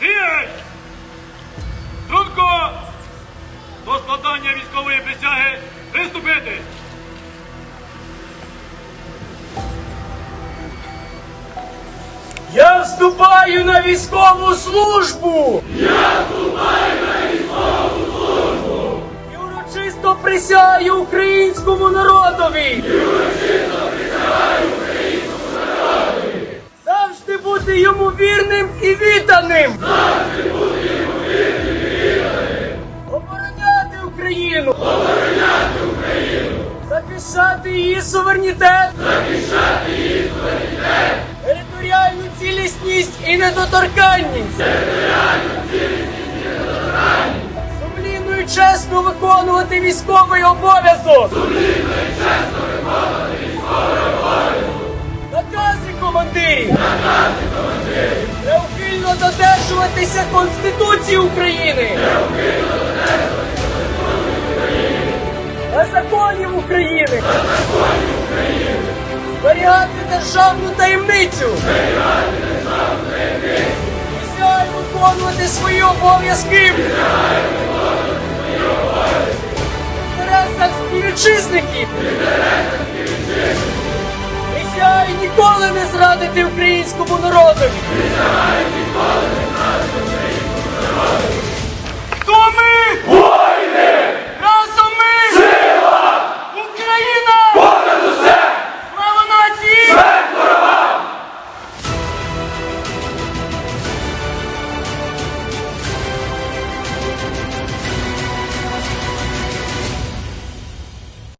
Геть! Струнко! До складання військової присяги приступити! Я вступаю на військову службу! Я вступаю на військову службу! І урочисто присягаю українському народові! І урочисто присягаю українському народові! Завжди бути йому вірним Обороняти Україну! Захищати її суверенітет! Територіальну цілісність і недоторканність. Територіальну цілісність і недоторканність. Сумлінно і чесно виконувати військовий обов'язок. Сумлінно і чесно виконувати військовий обов'язок. Накази командирів. Накази командирів. Неухильно додержуватися Конституції України. Неухильно законів України. Зберігати державну таємницю. Присягаю виконувати свої обов'язки. В інтересах співвітчизників. Співвітчизників. Ніколи не зрадити українському народові.